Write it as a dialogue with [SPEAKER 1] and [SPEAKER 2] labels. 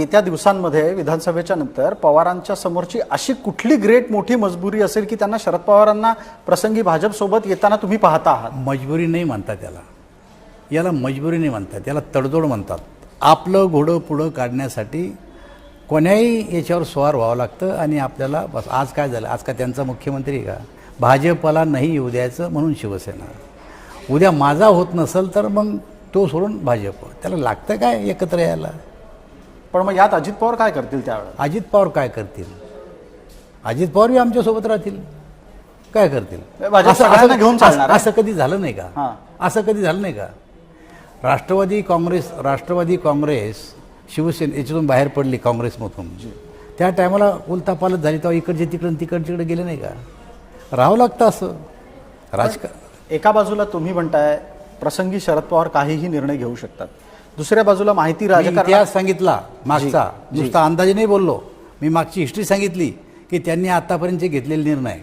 [SPEAKER 1] येत्या दिवसांमध्ये विधानसभेच्या नंतर पवारांच्या समोरची अशी कुठली ग्रेट मोठी मजबुरी असेल की त्यांना शरद पवारांना प्रसंगी भाजपसोबत येताना तुम्ही पाहता आहात?
[SPEAKER 2] मजबुरी नाही म्हणतात त्याला. याला मजबुरी नाही म्हणतात याला तडजोड म्हणतात. आपलं घोडं पुढं काढण्यासाठी कोण्याही याच्यावर स्वार व्हावं लागतं आणि आपल्याला बस आज काय झालं? आज का त्यांचा मुख्यमंत्री आहे का? भाजपला नाही येऊ द्यायचं म्हणून शिवसेना. उद्या माझा होत नसेल तर मग तो सोडून भाजप. त्याला लागतं काय एकत्र यायला?
[SPEAKER 1] पण मग यात अजित पवार काय करतील त्यावेळेला
[SPEAKER 2] अजित पवार काय करतील? अजित पवारही आमच्यासोबत राहतील. काय करतील?
[SPEAKER 1] भाजप
[SPEAKER 2] असं-
[SPEAKER 1] सगळ्यांना
[SPEAKER 2] असं-
[SPEAKER 1] घेऊन चालणार
[SPEAKER 2] असं-
[SPEAKER 1] आहे?
[SPEAKER 2] असं कधी झालं नाही का?
[SPEAKER 1] हां.
[SPEAKER 2] असं कधी झालं नाही का? राष्ट्रवादी काँग्रेस राष्ट्रवादी काँग्रेस शिवसेना याच्यातून बाहेर पडली काँग्रेसमधून. त्या टायमाला उलतापालत झाली तेव्हा इकडचे तिकडं तिकड तिकडे गेले नाही का? राहावं लागतं असं. राजकारण
[SPEAKER 1] एका बाजूला तुम्ही म्हणताय प्रसंगी शरद पवार काहीही निर्णय घेऊ शकतात. दुसऱ्या बाजूला माहिती राजकारण
[SPEAKER 2] इतिहास सांगितला मागचा
[SPEAKER 1] जी.
[SPEAKER 2] नुसता अंदाजे नाही बोललो मी मागची हिस्ट्री सांगितली की त्यांनी आतापर्यंतचे घेतलेले निर्णय